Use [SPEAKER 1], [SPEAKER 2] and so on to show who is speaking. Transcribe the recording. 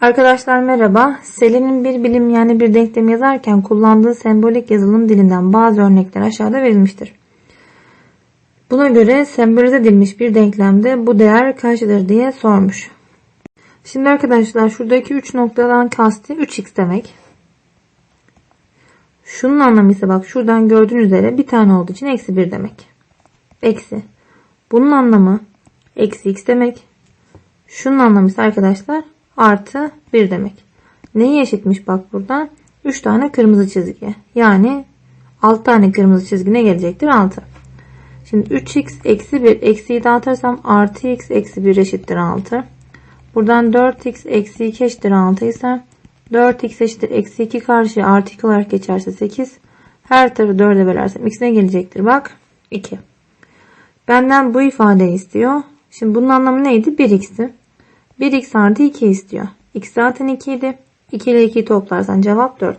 [SPEAKER 1] Arkadaşlar merhaba. Selin'in bir bilim yani bir denklem yazarken kullandığı sembolik yazılım dilinden bazı örnekler aşağıda verilmiştir. Buna göre sembolize edilmiş bir denklemde bu değer kaçtır diye sormuş. Şimdi arkadaşlar şuradaki 3 noktadan kastı 3x demek. Şunun anlamı ise bak şuradan gördüğünüz üzere bir tane olduğu için eksi 1 demek. Eksi. Bunun anlamı eksi x demek. Şunun anlamı ise arkadaşlar artı 1 demek. Neyi eşitmiş bak buradan? 3 tane kırmızı çizgi. Yani 6 tane kırmızı çizgi ne gelecektir? 6. Şimdi 3x eksi 1 eksiyi dağıtırsam artı x eksi 1 eşittir 6. Buradan 4x eksi 2 eşittir 6 ise 4x eşittir eksi 2 karşıya artı 2 olarak geçerse 8. Her tarafı 4'e bölersem x ne gelecektir? Bak 2. Benden bu ifadeyi istiyor. Şimdi bunun anlamı neydi? 1x'ti. 1x artı 2 istiyor. x zaten 2 idi. 2 ile 2'yi toplarsan cevap 4.